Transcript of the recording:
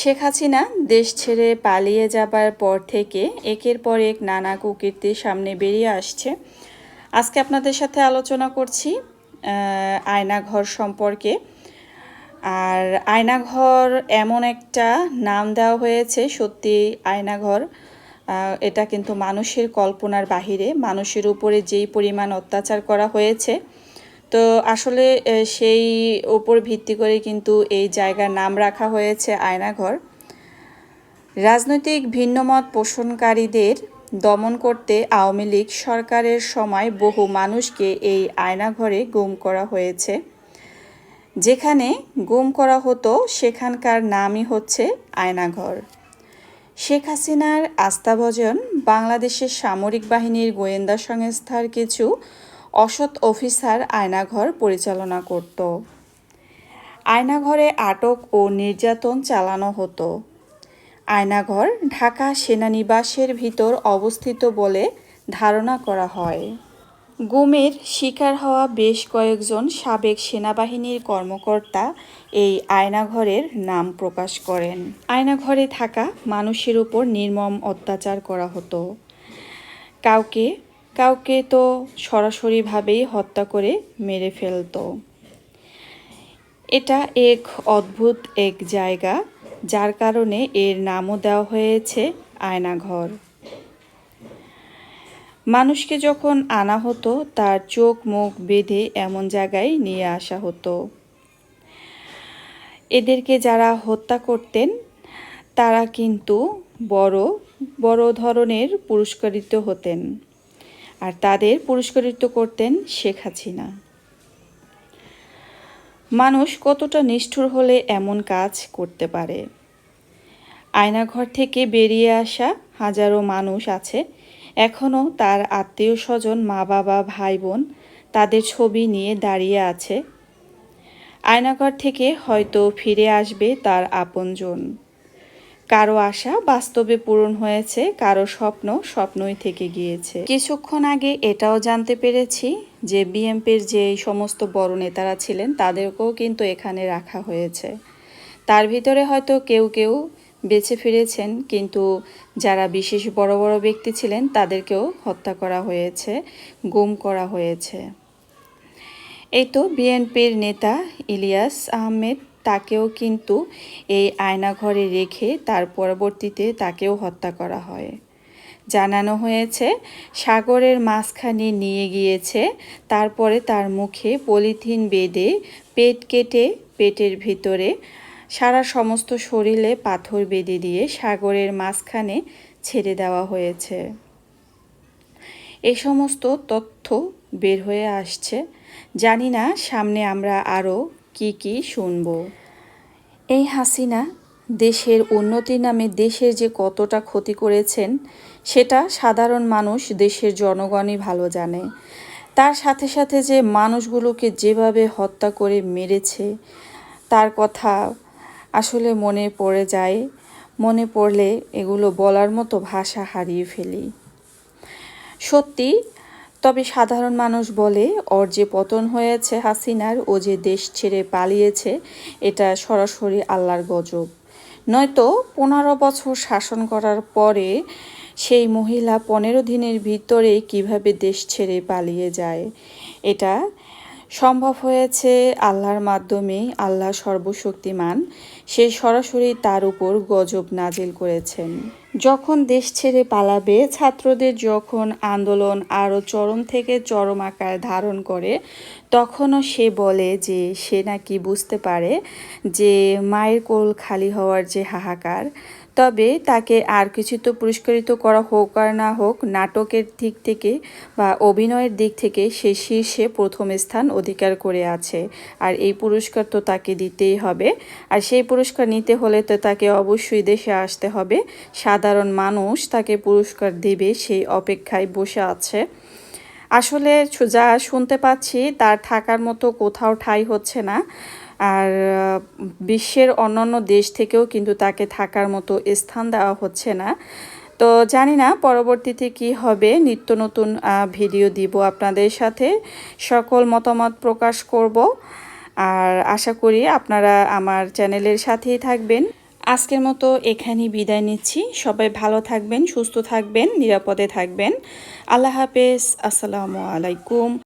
শেখ হাসিনা দেশ ছেড়ে পালিয়ে যাবার পর থেকে একের পর এক নানা কুকীর্তির সামনে বেরিয়ে আসছে। আজকে আপনাদের সাথে আলোচনা করছি আয়নাঘর সম্পর্কে। আর আয়নাঘর এমন একটা নাম দেওয়া হয়েছে, সত্যি আয়নাঘর এটা কিন্তু মানুষের কল্পনার বাহিরে, মানুষের উপরে যেই পরিমাণ অত্যাচার করা হয়েছে তো আসলে সেই ওপর ভিত্তি করে কিন্তু এই জায়গার নাম রাখা হয়েছে আয়নাঘর। রাজনৈতিক ভিন্নমত পোষণকারীদের দমন করতে আওয়ামী লীগ সরকারের সময় বহু মানুষকে এই আয়নাঘরে গুম করা হয়েছে। যেখানে গুম করা হতো, সেখানকার নামই হচ্ছে আয়নাঘর। শেখ হাসিনার আস্থাভজন বাংলাদেশের সামরিক বাহিনীর গোয়েন্দা সংস্থার কিছু অসৎ অফিসার আয়নাঘর পরিচালনা করত। আয়নাঘরে আটক ও নির্যাতন চালানো হতো। আয়নাঘর ঢাকা সেনানিবাসের ভিতর অবস্থিত বলে ধারণা করা হয়। গুমের শিকার হওয়া বেশ কয়েকজন সাবেক সেনাবাহিনীর কর্মকর্তা এই আয়নাঘরের নাম প্রকাশ করেন। আয়নাঘরে থাকা মানুষের উপর নির্মম অত্যাচার করা হতো। কাউকে কাউকে তো সরাসরিভাবেই হত্যা করে মেরে ফেলতো। এটা এক অদ্ভুত এক জায়গা, যার কারণে এর নামও দেওয়া হয়েছে আয়নাঘর। মানুষকে যখন আনা হতো, তার চোখ মুখ বেঁধে এমন জায়গায় নিয়ে আসা হতো। এদেরকে যারা হত্যা করতেন, তারা কিন্তু বড় বড় ধরনের পুরস্কৃত হতেন। আর তাদের পুরস্কৃত করতেন শেখ হাসিনা। মানুষ কতটা নিষ্ঠুর হলে এমন কাজ করতে পারে? আয়নাঘর থেকে বেরিয়ে আসা হাজারো মানুষ আছে এখনও তার আত্মীয় স্বজন মা বাবা, ভাই বোন তাদের ছবি নিয়ে দাঁড়িয়ে আছে। আয়নাঘর থেকে হয়তো ফিরে আসবে তার আপনজন। কারও আশা বাস্তবে পূরণ হয়েছে, কারও স্বপ্ন স্বপ্নই থেকে গিয়েছে। কিছুক্ষণ আগে এটাও জানতে পেরেছি যে বিএনপির যে সমস্ত বড় নেতারা ছিলেন, তাদেরকেও কিন্তু এখানে রাখা হয়েছে। তার ভিতরে হয়তো কেউ কেউ বেঁচে ফিরেছেন, কিন্তু যারা বিশেষ বড় বড় ব্যক্তি ছিলেন, তাদেরকেও হত্যা করা হয়েছে, গুম করা হয়েছে। এই তো বিএনপির নেতা ইলিয়াস আহমেদ তাকেও কিন্তু এই আয়নাঘরে রেখে তার পরবর্তীতে তাকেও হত্যা করা হয়। জানানো হয়েছে, সাগরের মাঝখানে নিয়ে গিয়েছে, তারপরে তার মুখে পলিথিন বেঁধে পেট কেটে পেটের ভিতরে সারা সমস্ত শরীরে পাথর বেঁধে দিয়ে সাগরের মাঝখানে ছেড়ে দেওয়া হয়েছে। এ সমস্ত তথ্য বের হয়ে আসছে। জানি না, সামনে আমরা আরও কি কি শুনব? এই হাসিনা, দেশের উন্নতির নামে দেশের যে কতটা ক্ষতি করেছেন, সেটা সাধারণ মানুষ দেশের জনগণই ভালো জানে। তার সাথে সাথে যে মানুষগুলোকে যেভাবে হত্যা করে মেরেছে, তার কথা আসলে মনে পড়ে যায়, মনে পড়লে এগুলো বলার মতো ভাষা হারিয়ে ফেলি। সত্যি তবে সাধারণ মানুষ বলে, ওর যে পতন হয়েছে হাসিনার, ও যে দেশ ছেড়ে পালিয়েছে, এটা সরাসরি আল্লাহর গজব। নয়তো পনেরো বছর শাসন করার পরে সেই মহিলা পনেরো দিনের ভিতরে কীভাবে দেশ ছেড়ে পালিয়ে যায়, এটা সম্ভব হয়েছে আল্লাহর মাধ্যমে আল্লাহ সর্বশক্তিমান। সে সরাসরি তার উপর গজব নাজিল করেছেন। যখন দেশ ছেড়ে পালাবে, ছাত্রদের যখন আন্দোলন আরও চরম থেকে চরম আকার ধারণ করে, তখনও সে বলে যে সে নাকি বুঝতে পারে যে মায়ের কোল খালি হওয়ার যে হাহাকার তবে তাকে আর কিছু তো পুরস্কৃত করা হোক আর না হোক, নাটকের দিক থেকে বা অভিনয়ের দিক থেকে সে শীর্ষে প্রথম স্থান অধিকার করে আছে। আর এই পুরস্কার তো তাকে দিতেই হবে। আর সেই পুরস্কার নিতে হলে তো তাকে অবশ্যই দেশে আসতে হবে। সাধারণ মানুষ তাকে পুরস্কার দেবে সেই অপেক্ষায় বসে আছে। আসলে যা শুনতে পাচ্ছি, তার থাকার মতো কোথাও ঠাঁই হচ্ছে না। আর বিশ্বের অন্যান্য দেশ থেকেও কিন্তু তাকে থাকার মতো স্থান দেওয়া হচ্ছে না। তো জানি না পরবর্তীতে কি হবে, নিত্য নতুন ভিডিও দিব আপনাদের সাথে। সকল মতামত প্রকাশ করব। আর আশা করি আপনারা আমার চ্যানেলের সাথেই থাকবেন। আজকের মতো এখানেই বিদায় নিচ্ছি। সবাই ভালো থাকবেন, সুস্থ থাকবেন, নিরাপদে থাকবেন। আল্লাহ হাফেজ। আসসালামু আলাইকুম।